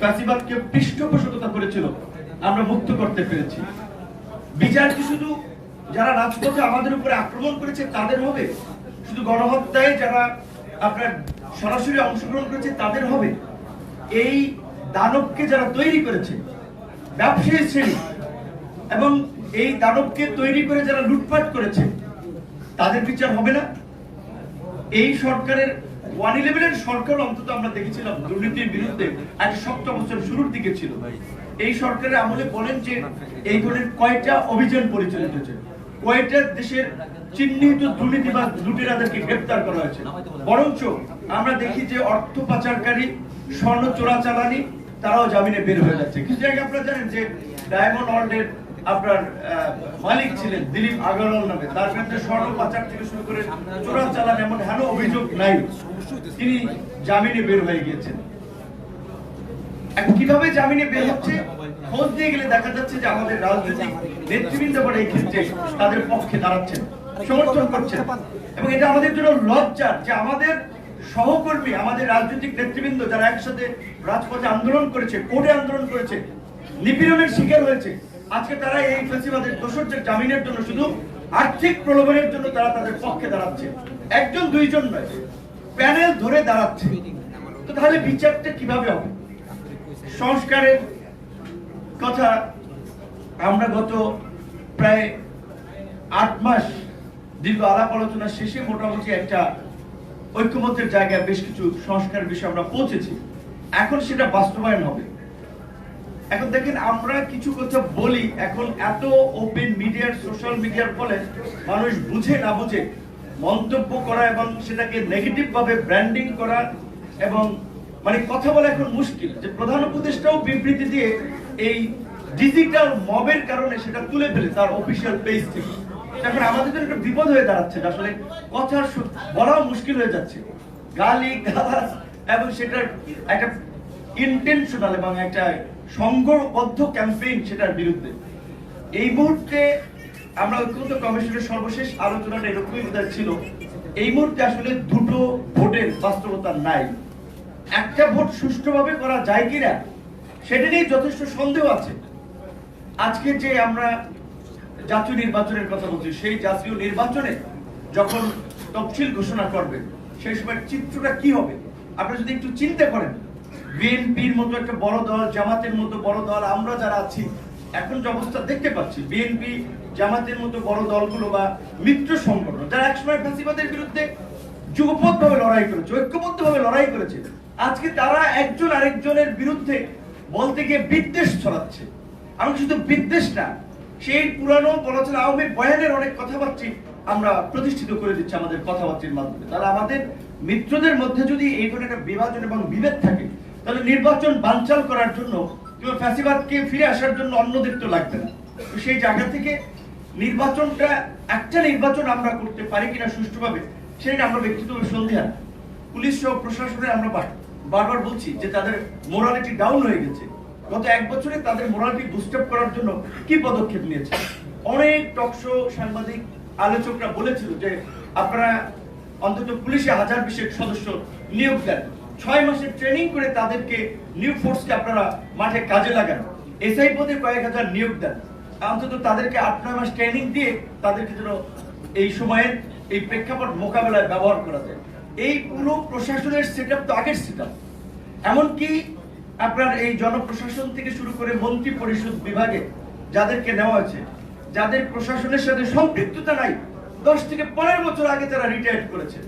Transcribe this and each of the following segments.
ফ্যাসিবাদকে পৃষ্ঠপোষকতা করেছিল, আমরা মুক্ত করতে পেরেছি। বিচার কি শুধু যারা রাজপথে আমাদের উপরে আক্রমণ করেছে, তাদের হবে? শুধু গণহত্যায় যারা আপনার সরাসরি অংশগ্রহণ করেছে, তাদের হবে? এই দানবকে যারা তৈরি করেছে, ব্যবসায়ী শ্রেণি, এবং এই দানবকে তৈরি করে যারা লুটপাট করেছে, তাদের বিচার হবে না? এই সরকারের ওয়ান ইলেভেনের সরকার অন্তত আমরা দেখেছিলাম দুর্নীতির বিরুদ্ধে অবস্থান শুরুর দিকে ছিল। এই সরকারের আমলে বলেন যে এই ধরনের কয়টা অভিযান পরিচালিত হয়েছে। কয়টা দেশের চিহ্নিত দুর্নীতিবাদ লুটেরাদেরকে গ্রেপ্তার করা হয়েছে। বরঞ্চ আমরা দেখি যে অর্থ পাচারকারী, স্বর্ণ চোরাচালানি তারাও জামিনে বের হয়ে যাচ্ছে। কিছু জায়গায় আপনারা জানেন যে ডায়মন্ড ওয়ার্ল্ডের আপনার মালিক ছিলেন দিলীপ আগারওয়াল নামে। তার বিরুদ্ধে স্বর্ণ পাচার থেকে শুরু করে চোরা চালান এমন হেন অভিযোগ নাই। তিনি জামিনে বের হয়ে গিয়েছেন। কীভাবে জামিনে বের হচ্ছে? খোঁজ দিয়ে গেলে দেখা যাচ্ছে যে আমাদের রাজনৈতিক নেতৃবৃন্দ বলে এই ক্ষেত্রে তাদের পক্ষে দাঁড়াচ্ছেন, সমর্থন করছেন। এবং এটা আমাদের জন্য লজ্জার যে আমাদের সহকর্মী, আমাদের রাজনৈতিক নেতৃবৃন্দ যারা একসাথে রাজপথে আন্দোলন করেছে, কোর্টে আন্দোলন করেছে, নিপীড়নের শিকার হয়েছে, আজকে তারা এই ফেসিবাদের দোষরদের জামিনের জন্য শুধু আর্থিক প্রলোভনের জন্য তারা তাদের পক্ষে দাঁড়াচ্ছে। একজন, দুইজন নয় প্যানেল ধরে দাঁড়াচ্ছে। তো তাহলে বিচারটা কীভাবে হবে? সংস্কারের কথা আমরা গত প্রায় আট মাস দীর্ঘ আলাপ আলোচনা শেষে মোটামুটি একটা ঐক্যমত্যের জায়গায় বেশ কিছু সংস্কারের বিষয়ে আমরা পৌঁছেছি। এখন সেটা বাস্তবায়ন হবে। এখন দেখেন, আমরা কিছু কথা বলি, এখন এত ওপেন মিডিয়ার সোশ্যাল মিডিয়ার ফলে মানুষ বুঝে না বুঝে মন্তব্য করা এবং সেটাকে নেগেটিভ ভাবে ব্র্যান্ডিং করা এবং মানে কথা বলা এখন মুশকিল। যে প্রধান উপদেষ্টাও বিবৃতি দিয়ে এই ডিজিটাল মবের কারণে সেটা তুলে ফেলে, তার অফিসিয়াল পেজ থেকে। এখন আমাদের জন্য একটা বিপদ হয়ে দাঁড়াচ্ছে আসলে কথা বলাও মুশকিল হয়ে যাচ্ছে। গালি, গালাজ এবং সেটার একটা ইন্টেনশনাল এবং একটা সংঘবদ্ধ ক্যাম্পেইন সেটার বিরুদ্ধে। এই মুহূর্তে আমরা ঐক্যমত কমিশনের সর্বশেষ আলোচনাটা এরকমই বোধহয় ছিল। এই মুহূর্তে আসলে দুটো ভোটের বাস্তবতা নাই। একটা ভোট সুষ্ঠুভাবে করা যায় কিনা, সেটা নিয়ে যথেষ্ট সন্দেহ আছে। আজকে যে আমরা জাতীয় নির্বাচনের কথা বলছি, সেই জাতীয় নির্বাচনে যখন তফসিল ঘোষণা করবে, সেই সময় চিত্রটা কি হবে? আপনি যদি একটু চিন্তা করেন, বিএনপির মতো একটা বড় দল, জামাতের মতো বড় দল, আমরা যারা আছি, এখন যে অবস্থা দেখতে পাচ্ছি, বিএনপি জামাতের মতো বড় দলগুলো বা মিত্র সংগঠন, যারা একসময় ফ্যাসিবাদের বিরুদ্ধে যুগপথ ভাবে লড়াই করেছে ঐক্যবদ্ধ ভাবে লড়াই করেছে, আজকে তারা একজন আরেকজনের বিরুদ্ধে বলতে গিয়ে বিদ্বেষ ছড়াচ্ছে। আমি শুধু বিদ্বেষ না, সেই পুরানো বলাচল আওয়ামী বয়ানের অনেক কথাবার্তা আমরা প্রতিষ্ঠিত করে দিচ্ছি আমাদের কথাবার্তির মাধ্যমে। তাহলে আমাদের মিত্রদের মধ্যে যদি এই ধরনের একটা বিভাজন এবং বিভেদ থাকে, তাহলে নির্বাচন বানচাল করার জন্য কিংবা ফ্যাসিবাদকে ফিরে আসার জন্য অন্যদের তো লাগবে না। সেই জায়গা থেকে নির্বাচনটা, একটা নির্বাচন আমরা করতে পারি কিনা সুষ্ঠুভাবে, সেটা আমরা ব্যক্তিগতভাবে সন্দেহান পুলিশ সহ প্রশাসনের আমরা বারবার বলছি যে তাদের মোরালিটি ডাউন হয়ে গেছে। গত এক বছরে তাদের মোরালিটি বুস্ট আপ করার জন্য কি পদক্ষেপ নিয়েছে অনেক টকশো সাংবাদিক, আলোচকরা বলেছিল যে আপনারা অন্তত পুলিশে হাজার বিশেক সদস্য নিয়োগ দেন। ছয় মাসের ট্রেনিং করে তাদেরকে নিউ ফোর্সকে আপনারা মাঠে কাজে লাগান। এসআই পদে কয়েক হাজার নিয়োগ দেন। অন্তত তাদেরকে আট, নয় মাস ট্রেনিং দিয়ে তাদেরকে যেন এই সময়ের এই প্রেক্ষাপট মোকাবেলায় ব্যবহার করা যায়। এই পুরো প্রশাসনের সেট তো আগের সেট আপ এমনকি আপনার এই জনপ্রশাসন থেকে শুরু করে মন্ত্রী পরিষদ বিভাগে যাদেরকে নেওয়া হয়েছে, যাদের প্রশাসনের সাথে সম্পৃক্ততা নাই, দশ থেকে পনেরো বছর আগে তারা রিটায়ার করেছে।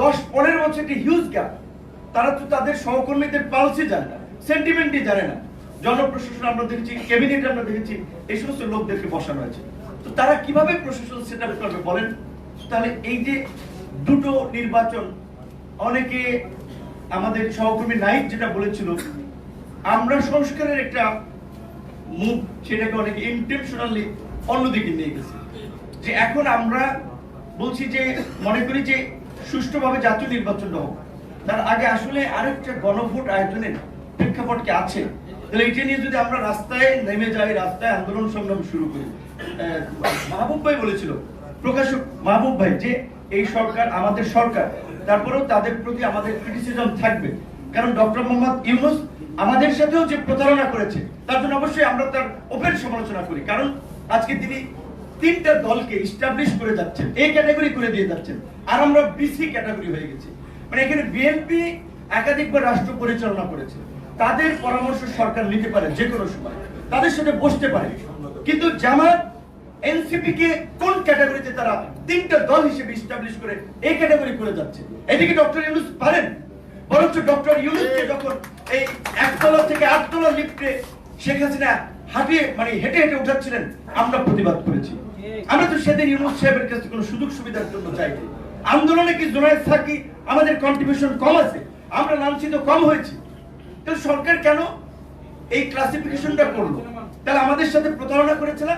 দশ, পনেরো বছর একটি হিউজ গ্যাপ তারা তো তাদের সহকর্মীদের পালসে জানে না সেন্টিমেন্টই জানে না। জনপ্রশাসন আমরা দেখেছি, ক্যাবিনেট আমরা দেখেছি, এই সমস্ত লোকদেরকে বসানো হয়েছে। তো তারা কীভাবে প্রশাসন সেট আপ করবে বলেন? তাহলে এই যে দুটো নির্বাচন, অনেকে আমাদের সহকর্মী নাইক যেটা বলেছিল, আমরা সংস্কারের একটা মুখ সেটাকে অনেকে ইন্টেনশনালি অন্যদিকে নিয়ে গেছে। যে এখন আমরা বলছি যে, মনে করি যে সুষ্ঠুভাবে জাতীয় নির্বাচনটা হোক। তার আগে আসলে আরেকটা গণভোট আয়োজনের প্রেক্ষাপট কি আছে। তাহলে এটা নিয়ে যদি আমরা রাস্তায় নেমে যাই, রাস্তায় আন্দোলন সংগ্রাম শুরু করি মাহবুব ভাই বলেছিল, প্রকাশক মাহবুব ভাই, যে এই সরকার আমাদের সরকার, তারপরেও তাদের প্রতি আমাদের ক্রিটিসিজম থাকবে। কারণ ডক্টর মোহাম্মদ ইউনুস আমাদের সাথেও যে প্রতারণা করেছে, তার জন্য অবশ্যই আমরা তার ওপেন সমালোচনা করি। কারণ আজকে তিনি তিনটা দলকে ইস্টাবলিশ করে যাচ্ছেন এই ক্যাটাগরি করে দিয়ে যাচ্ছেন, আর আমরা বিসি ক্যাটাগরি হয়ে গেছি। মানে এখানে বিএনপি একাধিকবার রাষ্ট্র পরিচালনা করেছে। তাদের পরামর্শ সরকার নিতে পারে যে কোনো সময়। তাদের সাথে বসতে পারে। কিন্তু জামাত এনসিপি কে কোন ক্যাটাগরিতে তারা তিনটা দল হিসেবে ইস্টাবলিশ করে এই ক্যাটাগরি করে যাচ্ছে? এদিকে ডক্টর ইউনুস পারেন। বরঞ্চ ডক্টর ইউনুসকে যখন এই একতলা থেকে আটতলা লিফটে শেখ হাসিনা হাঁটিয়ে মানে হেঁটে হেঁটে উঠাচ্ছিলেন, আমরা প্রতিবাদ করেছি। আমরা তো সেদিন ইউনুস সাহেবের কাছে কোনো সুযোগ সুবিধার জন্য চাইনি। আন্দোলনে কি জোনায়েদ থাকি আমাদের কন্ট্রিবিউশন কম আছে? আমরা লাঞ্ছিত কম হয়েছি। তাহলে সরকার কেন এই ক্লাসিফিকেশনটা করল? তাহলে আমাদের সাথে প্রতারণা করেছিল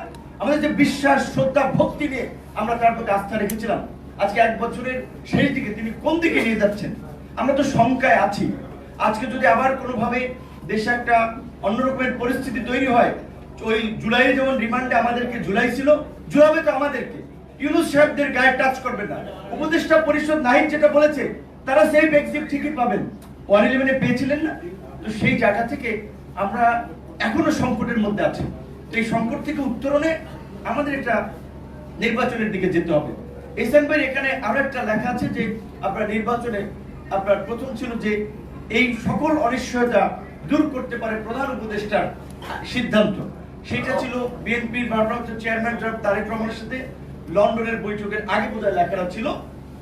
আমাদের যে বিশ্বাস, শ্রদ্ধা, ভক্তি নিয়ে আমরা তার প্রতি আস্থা রেখেছিলাম। আজকে এক বছরের শেষ দিকে তিনি কোন দিকে নিয়ে যাচ্ছেন? আমরা তো শঙ্কায় আছি। আজকে যদি আবার কোনোভাবে দেশে একটা অন্যরকমের পরিস্থিতি তৈরি হয় ওই জুলাইয়ে যেমন রিমান্ডে আমাদেরকে জুলাই ছিল জুলাবে তো আমাদেরকে। ইউনুস সাহেবদের গায়ে টাচ করবে না। উপদেষ্টা পরিষদ নাহিদ যেটা বলেছে, তারা সেই এক্সিট ঠিকই পাবেন। ওয়ান ইলেভেনে পেয়েছিলেন না? তো সেই জায়গা থেকে আমরা এখনও সংকটের মধ্যে আছি। এই সংকট থেকে উত্তরণে আমাদের এটা নির্বাচনের দিকে যেতে হবে। এসএন ভাই এখানে আরও একটা লেখা আছে যে, আপনার নির্বাচনে আপনার প্রথম ছিল যে এই সকল অনিশ্চয়তা দূর করতে পারে প্রধান উপদেষ্টার সিদ্ধান্ত। সেটা ছিল বিএনপির ভারপ্রাপ্ত চেয়ারম্যান জনাব তারেক রহমানের সাথে লন্ডনের বৈঠকের আগে বোধহয় লেখাটা ছিল।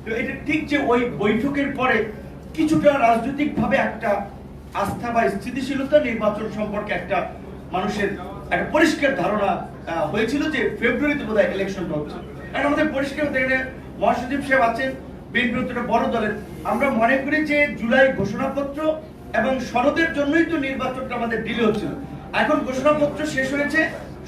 তো এটা ঠিক যে ওই বৈঠকের পরে কিছুটা রাজনৈতিক ভাবে একটা আস্থা বা স্থিতিশীলতা নির্বাচন সম্পর্কে একটা মানুষের একটা পরিষ্কার ধারণা হয়েছিল যে ফেব্রুয়ারিতে বোধহয় ইলেকশনটা হচ্ছে। এখন আমাদের পরিষ্কার হতে মহাসচিব সাহেব আছেন বিএনপি বড় দলের। আমরা মনে করি যে জুলাই ঘোষণাপত্র এবং সনদের জন্যই তো নির্বাচনটা আমাদের ডিলে হচ্ছিল। এখন ঘোষণাপত্র শেষ হয়েছে,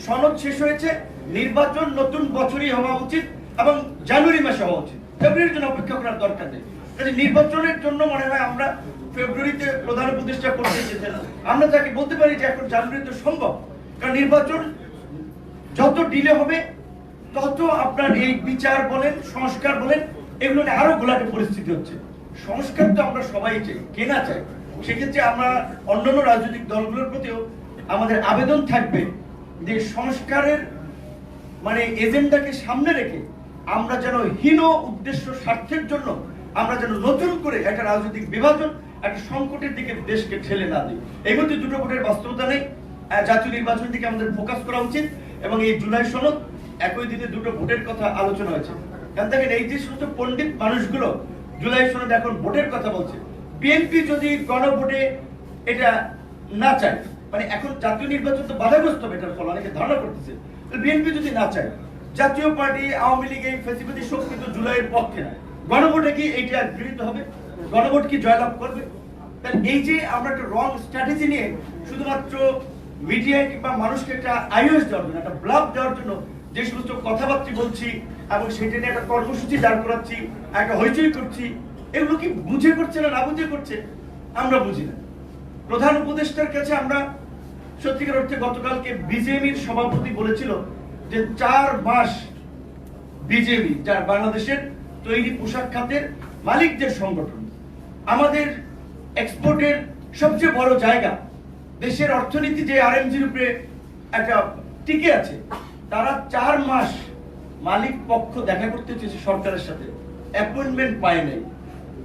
সনদ শেষ হয়েছে, নির্বাচন নতুন বছরই হওয়া উচিত এবং জানুয়ারি মাসে হওয়া উচিত। ফেব্রুয়ারির জন্য অপেক্ষা করার দরকার নেই। নির্বাচনের জন্য মনে হয় আমরা ফেব্রুয়ারিতে প্রধান প্রতিষ্ঠা করতে চেয়েছেন আমরা তাকে বলতে পারি যে এখন জানুয়ারিতে সম্ভব, কারণ নির্বাচন যত ডিলে হবে, তত আপনার এই বিচার বলেন, সংস্কার বলেন, এগুলো আরও গোলাটে পরিস্থিতি হচ্ছে। সংস্কার তো আমরা সবাই চাই কেনা চাই সেক্ষেত্রে আমরা অন্যান্য রাজনৈতিক দলগুলোর প্রতিও আমাদের আবেদন থাকবে যে সংস্কারের মানে এজেন্ডাকে সামনে রেখে আমরা যেন হীন উদ্দেশ্য স্বার্থের জন্য আমরা যেন নতুন করে একটা রাজনৈতিক বিভাজন একটা সংকটের দিকে দেশকে ঠেলে না দিই। এই মধ্যে দুটো ভোটের বাস্তবতা নেই। জাতীয় নির্বাচনের দিকে আমাদের ফোকাস করা উচিত এবং এই জুলাই সনদ একই দিনে দুটো ভোটের কথা আলোচনা হয়েছে। কারণ দেখেন, এই যে সমস্ত পণ্ডিত মানুষগুলো জুলাই সনদ এখন ভোটের কথা বলছে বিএনপি যদি গণভোটে এটা না চায় মানে এখন জাতীয় নির্বাচন তো বাধাগ্রস্ত হবে, এটার ফলে অনেকে ধারণা করতেছে। বিএনপি যদি না চায়, জাতীয় পার্টি, আওয়ামী লীগ, এই ফেসিবাদী শক্তি তো জুলাইয়ের পক্ষে না গণভোটে কি এইটা গৃহীত হবে? গণভোট কি জয়লাভ করবে? তাহলে এই যে আমরা একটা রং স্ট্র্যাটেজি নিয়ে শুধুমাত্র মিডিয়া কিংবা মানুষকে একটা আইওএস দেওয়ার জন্য, একটা ব্লাব দেওয়ার জন্য যে সমস্ত কথাবার্তা বলছি এবং সেটা নিয়ে একটা কর্মসূচি দাঁড় করাচ্ছি, একটা হইচই করছি, এগুলো কি বুঝে করছে না না বুঝে করছে? আমরা বুঝি না। প্রধান উপদেষ্টার কাছে আমরা সত্যিকার অর্থে গতকালকে বিজেপির সভাপতি বলেছিল যে চার মাস বিজেপি, যার বাংলাদেশের তৈরি পোশাক খাতের মালিকদের সংগঠন। আমাদের এক্সপোর্টের সবচেয়ে বড় জায়গা, দেশের অর্থনীতি যে আর আরএমজির উপরে একটা টিকে আছে, তারা চার মাস মালিক পক্ষ দেখা করতে চেয়েছে সরকারের সাথে অ্যাপয়েন্টমেন্ট পায় নাই।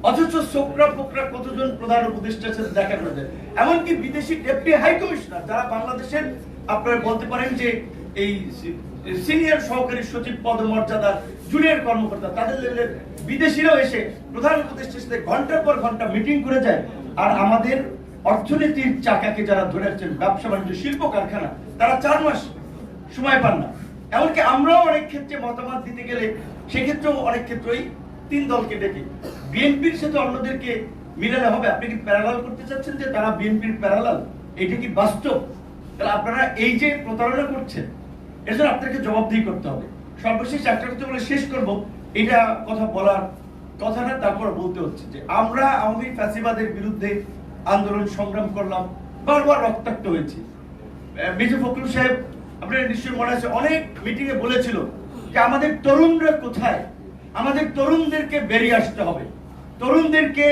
অথচ সোকরা পোকরা কতজন প্রধান উপদেষ্টার সাথে দেখা করে দেয় এমনকি বিদেশি ডেপুটি হাই কমিশনার, যারা বাংলাদেশের, আপনারা বলতে পারেন যে এই সিনিয়র সহকারী সচিব পদমর্যাদার জুনিয়র কর্মকর্তা, তাদের লেভেলের বিদেশিরাও এসে প্রধান উপদেষ্টার সাথে ঘণ্টার পর ঘণ্টা মিটিং করে যায়। আর আমাদের অর্থনীতির চাকাকে যারা ধরে রাখছেন, ব্যবসা বাণিজ্য, শিল্প কারখানা, তারা চার মাস সময় পান না। এমনকি আমরাও অনেক ক্ষেত্রে মতামত দিতে গেলে সেক্ষেত্রেও অনেক ক্ষেত্রেই তিন দলকে ডেকে। বিএনপির সাথে অন্যদেরকে মিলালে হবে। আপনি কি প্যারালাল করতে চাচ্ছেন যে তারা বিএনপির প্যারালাল এটা কি বাস্তব? তাহলে আপনারা এই যে প্রতারণা করছেন, এর জন্য আপনাদেরকে জবাবদিহি করতে হবে। সর্বশেষ একটা কথা বলে শেষ করব। এটা কথা বলার কথা না, তারপর বলতে হচ্ছে যে আমরা আওয়ামী ফ্যাসিবাদের বিরুদ্ধে আন্দোলন সংগ্রাম করলাম, বারবার রক্তাক্ত হয়েছি। মির্জা ফখরুল সাহেব, আপনার নিশ্চয়ই মনে আছে, অনেক মিটিং এ বলেছিল যে আমাদের তরুণরা কোথায়? আমাদের তরুণদেরকে বেরিয়ে আসতে হবে। তরুণদেরকে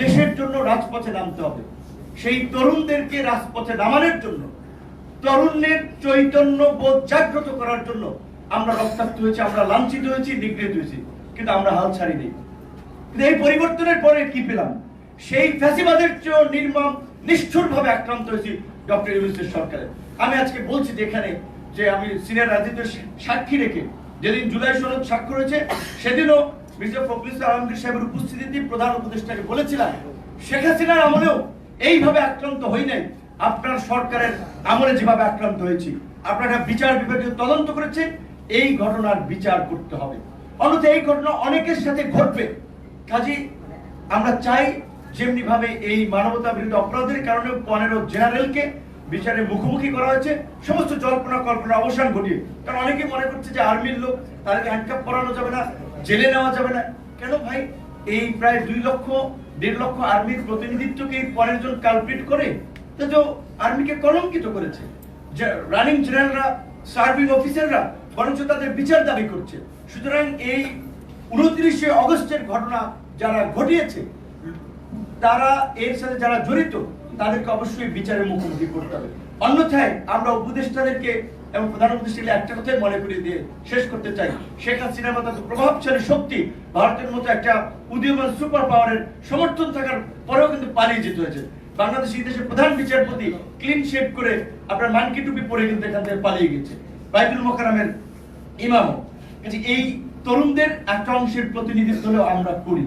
দেশের জন্য রাজপথে নামতে হবে। সেই তরুণদেরকে রাজপথে নামানোর জন্য তরুণের চৈতন্য বোধ জাগ্রত করার জন্য আমরা রক্তাক্ত হয়েছি, আমরা লাঞ্ছিত হয়েছি, নিগৃহীত হয়েছি, কিন্তু আমরা হাল ছাড়িনি। কিন্তু এই পরিবর্তনের পরে কি পেলাম? সেই ফ্যাসিবাদের চেয়েও নির্মম নিষ্ঠুর ভাবে আক্রান্ত হয়েছি ডক্টর ইউনুসের সরকারে। আমি আজকে বলছি যে এখানে যে আমি সিনিয়র রাজনীতির সাক্ষী রেখে যেদিন জুলাই সনদ স্বাক্ষর হয়েছে, সেদিনও মির্জা ফখরুল আলমগীর সাহেবের উপস্থিতিতে প্রধান উপদেষ্টাকে বলেছিলাম, শেখ হাসিনার আমলেও এইভাবে আক্রান্ত হই নাই। আপনার সরকারের আমলে যেভাবে আক্রান্ত হয়েছি, আপনারা বিচার বিভাগীয় তদন্ত করেছেন এই ঘটনার বিচার করতে হবে। অন্যথা এই ঘটনা অনেকের সাথে ঘটবে। কাজে আমরা চাই যেমনি ভাবে এই মানবতা বিরোধী অপরাধের কারণে পনেরো জেনারেলকে বিচারে মুখোমুখি করা হয়েছে। সমস্ত জল্পনা কল্পনা অবসান ঘটিয়ে। কারণ অনেকে মনে করছে যে আর্মির লোক, তাদেরকে হ্যান্ডকাপ করানো যাবে না, জেলে নেওয়া যাবে না। কেন ভাই? এই প্রায় দুই লক্ষ, দেড় লক্ষ আর্মির প্রতিনিধিত্বকে পনেরো জন কালপ্রিট করে তো আর্মিকে কলঙ্কিত করেছে। রানিং জেনারেলরা সার্ভিং অফিসাররা বরঞ্চ তাদের বিচার দাবি করছে। সুতরাং এই উনত্রিশে অগস্টের ঘটনা যারা ঘটিয়েছে, তারা এর সাথে যারা জড়িত, তাদেরকে অবশ্যই বিচারের মুখোমুখি করতে হবে। অন্যথায় আমরা উপদেষ্টাদেরকে এবং প্রধান উপদেষ্টাকে একটা কথাই মনে করিয়ে দিয়ে শেষ করতে চাই। শেখ হাসিনার মতো প্রভাবশালী শক্তি ভারতের মতো একটা উদীয়মান সুপার পাওয়ারের সমর্থন থাকার পরেও কিন্তু পালিয়ে যেতে হয়েছে। বাংলাদেশ দেশের প্রধান বিচারপতি ক্লিন শেপ করে আপনার মানকি টুপি পরে কিন্তু এখান থেকে পালিয়ে গেছে। বাইতুল মোকারামের ইমামও। এই তরুণদের একটা অংশের প্রতিনিধিত্ব আমরা করি।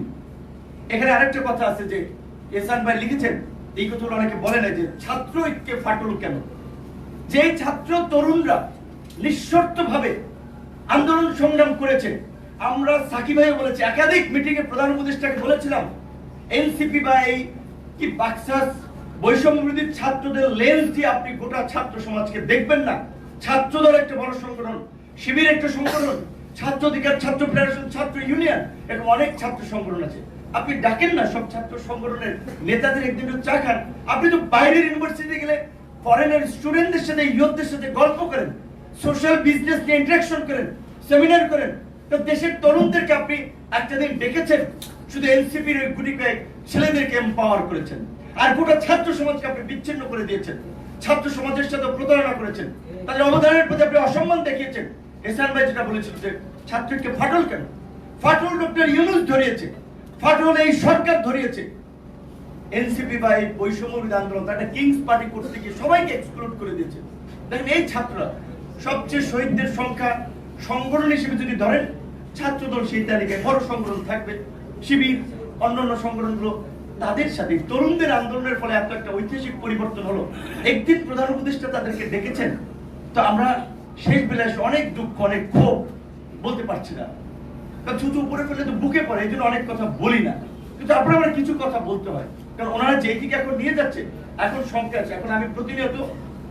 এখানে আরেকটা কথা আছে যে, এসান ভাই লিখেছেন, এই কথাগুলো অনেকে বলে না যে, ছাত্র ঐক্যে ফাটল কেন? যে ছাত্র তরুণরা নিঃশর্ত ভাবে আন্দোলন সংগ্রাম করেছে, আমরা সাকিব ভাই বলেছি, একাধিক মিটিং এ প্রধান উপদেষ্টাকে বলেছিলাম, এনসিপি বা এই কি বাক্সাস বৈষম্য বিরোধী ছাত্রদের লেন্স দিয়ে আপনি গোটা ছাত্র সমাজকে দেখবেন না। ছাত্র দল একটা বড় সংগঠন শিবির একটা সংগঠন, ছাত্র অধিকার, ছাত্র ফেডারেশন, ছাত্র ইউনিয়ন, এরকম অনেক ছাত্র সংগঠন আছে। আপনি ডাকেন না, সব ছাত্র সংগঠনের নেতাদের একদিন চা খান। আপনি তো বাইরের ইউনিভার্সিটিতে গেলে ফরেনের স্টুডেন্টদের সাথে ইয়তদের সাথে গল্প করেন সোশ্যাল বিজনেস নিয়ে ইন্টারাকশন করেন সেমিনার করেন। তো দেশের তরুণদেরকে আপনি একটা দিন ডেকেছেন, শুধু এনসিপির ওই গুটি কয়েক ছেলেদেরকে এম্পাওয়ার করেছেন। আর গোটা ছাত্র সমাজকে আপনি বিচ্ছিন্ন করে দিয়েছেন। ছাত্র সমাজের সাথে প্রতারণা করেছেন। তাদের অবদানের প্রতি আপনি অসম্মান দেখিয়েছেন। এসান ভাই যেটা বলেছিল যে ফাটল কেন? ফাটল ডক্টর ইউনুস ধরিয়েছে। ফাটল এই সরকার ধরিয়েছে। এনসিপি বা এই বৈষম্য আন্দোলন, তার কিংস পার্টি করতে গিয়ে সবাইকে এক্সক্লুড করে দিয়েছে। দেখেন এই ছাত্ররা, সবচেয়ে শহীদদের সংখ্যা সংগঠন হিসেবে যদি ধরেন, ছাত্রদল সেই তালিকায় বড় সংগঠন থাকবে, শিবির, অন্যান্য সংগঠনগুলো, তাদের সাথে তরুণদের আন্দোলনের ফলে এত একটা ঐতিহাসিক পরিবর্তন হলো। একদিন প্রধান উপদেষ্টা তাদেরকে ডেকেছেন। তো আমরা শেষ বেলায় অনেক দুঃখ, অনেক ক্ষোভ বলতে পারছি না। কারণ ছুটু উপরে ফেলে তো বুকে পড়ে, এই জন্য অনেক কথা বলি না। কিন্তু তারপরে আমরা কিছু কথা বলতে হয়। কারণ ওনারা যেই দিকে এখন নিয়ে যাচ্ছে, এখন শঙ্কা আছে। এখন আমি প্রতিনিয়ত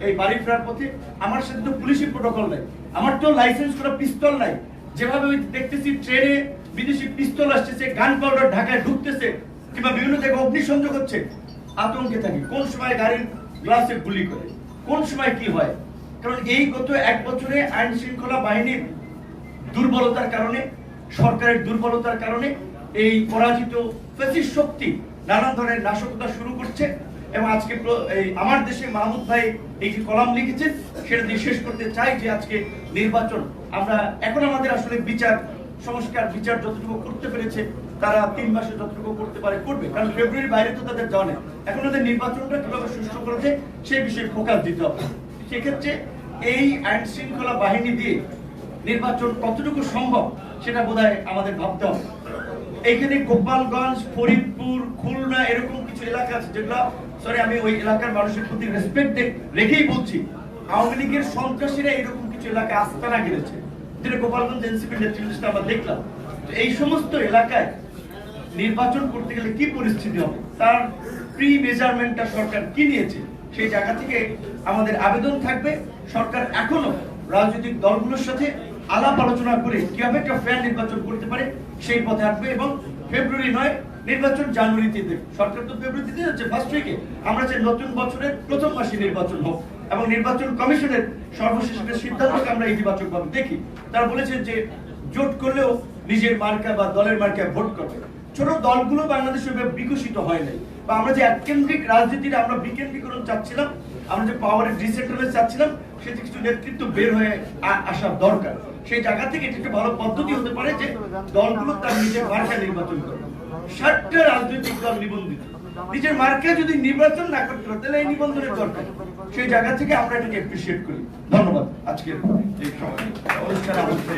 এই বাড়ি ফেরার পথে আমার সাথে তো পুলিশি প্রোটোকল নাই। আমার তো লাইসেন্স করা পিস্তল নাই। যেভাবে ওই দেখতেছি ট্রেনে বিদেশি পিস্তল আসতেছে, গান পাউডার ঢাকায় ঢুকতেছে, কিংবা বিভিন্ন জায়গায় অগ্নিসংযোগ হচ্ছে, আতঙ্কে থাকি। কোন সময় গাড়ির গ্লাসে গুলি করে, কোন সময় কি হয়? কারণ এই গত এক বছরে আইন শৃঙ্খলা বাহিনীর দুর্বলতার কারণে, সরকারের দুর্বলতার কারণে এই পরাজিত ফ্যাসিস্ট শক্তি নানান ধরনের নাশকতা শুরু করছে এবং আজকে এই আমার দেশে মাহমুদ ভাই এই যে কলাম লিখেছেন, সেটা দিয়ে শেষ করতে চাই যে আজকে নির্বাচন। আমরা এখন আমাদের আসলে বিচার, সংস্কার, বিচার যতটুকু করতে পেরেছে, তারা তিন মাসে যতটুকু করতে পারে, করবে। কারণ ফেব্রুয়ারির বাইরে তো তাদের নেই। এখন ওদের নির্বাচনটা কীভাবে সুষ্ঠু করেছে সেই বিষয়ে ফোকাস দিতে হবে। সেক্ষেত্রে এই আইন শৃঙ্খলা বাহিনী দিয়ে নির্বাচন কতটুকু সম্ভব সেটা বোধহয় আমাদের ভাবতে হবে। এইখানে গোপালগঞ্জ, ফরিদপুর, খুলনা এরকম কিছু এলাকা আছে যেগুলো সরি আমি ওই এলাকার মানুষের প্রতি রেসপেক্ট রেখেই বলছি, আওয়ামী লীগের সন্ত্রাসীরা এরকম কিছু এলাকায় আস্তানা গেড়েছে। যেটা গোপালগঞ্জ এনসিপি নেতৃত্বে আমরা দেখলাম। এই সমস্ত এলাকায় নির্বাচন করতে গেলে কি পরিস্থিতি হবে? তার প্রি মেজারমেন্টটা সরকার কি নিয়েছে? সেই জায়গা থেকে আমাদের আবেদন থাকবে। সরকার এখনও রাজনৈতিক দলগুলোর সাথে আলাপ আলোচনা করে কীভাবে একটা ফেয়ার নির্বাচন করতে পারে, সেই পথে আসবে এবং ফেব্রুয়ারি নয়, নির্বাচন জানুয়ারিতে দেবে। সরকার তো ফেব্রুয়ারিতে যাচ্ছে ফার্স্ট উইকে আমরা যে নতুন বছরের প্রথম মাসে নির্বাচন হোক এবং নির্বাচন কমিশনের সর্বশেষ একটা সিদ্ধান্তকে আমরা ইতিবাচক ভাবে দেখি। তারা বলেছেন যে জোট করলেও নিজের মার্কা বা দলের মার্কায় ভোট করবে। ছোট দলগুলো বাংলাদেশে বিকশিত হয় নাই। বা আমরা যে এককেন্দ্রিক রাজনীতির আমরা বিকেন্দ্রীকরণ চাচ্ছিলাম, আমরা যে পাওয়ারের ডিসেন্ট্রালাইজ চাচ্ছিলাম সেটি কিছু নেতৃত্ব বের হয়ে আসার দরকার। সেই জায়গা থেকে এটি একটা ভালো পদ্ধতি হতে পারে যে দলগুলো তার নিজের মার্কা নির্বাচন করে। ষাটটা রাজনৈতিক দল নিবন্ধিত। নিজের মার্কা যদি নির্বাচন না করতে পারে, তাহলে এই নিবন্ধনের দরকার সেই জায়গা থেকে আমরা এটাকে অ্যাপ্রিসিয়েট করি। ধন্যবাদ আজকের এই সময়। অনুষ্ঠানে আমন্ত্রণ